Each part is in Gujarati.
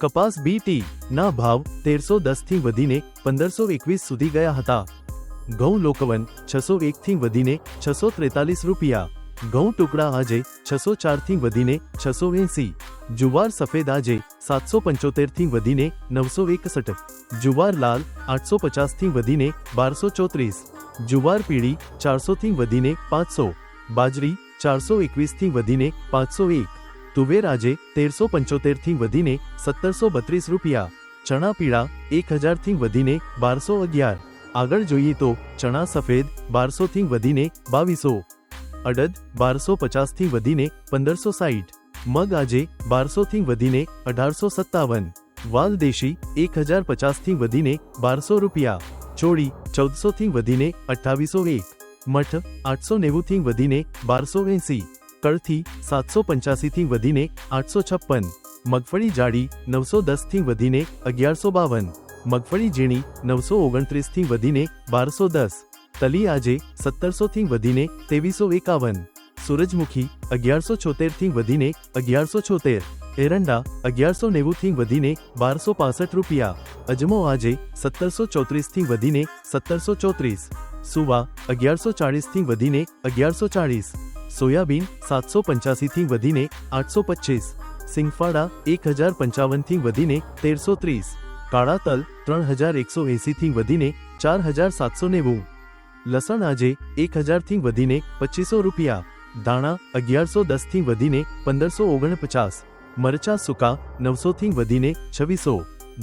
કપાસ બીટી ના ભાવ તેરસો દસથી વધીને પંદરસો એકવીસ સુધી ગયા હતા. ઘઉં લોકવન છસો એકથી વધીને છસો ત્રેતાલીસ રૂપિયા. ઘઉં ટુકડા આજે છસો ચારથી વધીને છસો એંસી. જુવાર સફેદ આજે સાતસો પંચોતેરથી વધીને નવસો એકસઠ. જુવાર લાલ આઠસો પચાસથી વધીને બારસો ચોત્રીસ. જુવાર પીળી ચારસોથી વધીને પાંચસો. બાજરી ચારસો એકવીસથી વધીને પાંચસો એક. તુવેર આજે તેરસો પંચોતેરથી વધીને સત્તરસો બત્રીસ રૂપિયા. ચણા પીળા એક હજારથી વધીને બારસો અગિયાર. આગળ જોઈએ તો ચણા સફેદ બારસોથી વધીને બાવીસો. અડદ બારસો પચાસથી વધીને પંદરસો સાઠ મગ આજે બારસોથી વધીને અઢારસો સત્તાવન. વાલદેશી એક હજાર પચાસથી વધીને બારસો રૂપિયા. ચોળી ચૌદસોથી વધીને અઠ્ઠાવીસો એક. મઠ આઠસો નેવુંથી વધીને બારસો એંસી. કળથી સાતસો પંચ્યાસીથી વધીને આઠસો છપ્પન મગફળી જાડી નવસો દસથી વધીને અગિયારસો બાવન મગફળી ઝીણી નવસો ઓગણત્રીસથી વધીને બારસો દસ તલી આજે સત્તરસોથી વધીને ત્રેવીસો એકાવન સૂરજમુખી અગિયારસો છોતેરથી વધીને અગિયારસો છોતેર એરંડા અગિયારસો નેવુંથી વધીને બારસો પાસઠ રૂપિયા. અજમો આજે સત્તરસો ચોત્રીસથી વધીને સત્તરસો ચોત્રીસ સુવા અગિયારસો ચાળીસથી વધીને અગિયારસો ચાળીસ સોયાબીન સાતસો પંચ્યાસીથી વધીને આઠસો પચીસ, સિંગફાડા એક હજાર પંચાવનથી વધીને તેરસો ત્રીસ કાળા તલ ત્રણ હજાર એકસો એંસીથી વધીને ચાર હજાર સાતસો નેવું, લસણ આજે એક હજારથી વધીને પચીસો રૂપિયા દાણા અગિયારસો દસથી વધીને પંદરસો ઓગણપચાસ, મરચા સૂકા નવસોથી વધીને છવ્વીસો,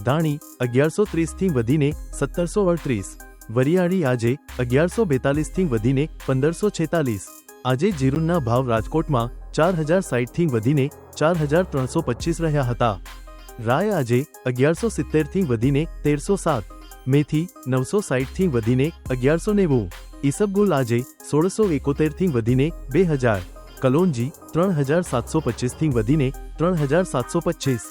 ધાણી અગિયારસો ત્રીસથી વધીને સત્તરસો અડત્રીસ, વરિયાળી આજે અગિયારસો બેતાલીસથી વધીને પંદરસો છેતાલીસ આજે જીરુંના ભાવ રાજકોટમાં ચાર હજાર સાઠથી વધીને ચાર હજાર ત્રણસો પચીસ રહ્યા હતા. રાય આજે અગિયારસો સિત્તેરથી વધીને તેરસો સાત, મેથી નવસો સાઠથી વધીને અગિયારસો નેવું, ઈસબગુલ આજે સોળસો એકોતેરથી વધીને બે હજાર કલોંજી ત્રણ હજાર સાતસો પચીસથી વધીને ત્રણ હજાર સાતસો પચીસ,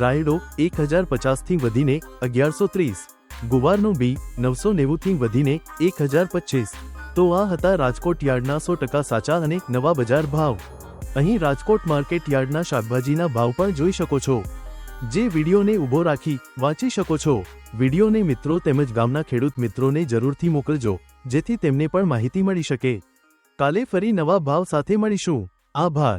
રાયડો એક હજાર પચાસથી વધીને અગિયારસો ત્રીસ, ગુવારનું બી નવસો નેવુંથી વધીને એક હજાર પચીસ તો આ હતા રાજકોટ યાર્ડના સો ટકા સાચા અને નવા બજાર ભાવ. અહીં રાજકોટ માર્કેટ યાર્ડના શાકભાજીના ભાવ પણ જોઈ શકો છો. જે વિડીયોને ઊભો રાખી વાંચી શકો છો. વિડીયોને મિત્રો તેમજ ગામના ખેડૂત મિત્રોને જરૂરથી મોકલજો, જેથી તેમને પણ માહિતી મળી શકે. કાલે ફરી નવા ભાવ સાથે મળીશું. આભાર.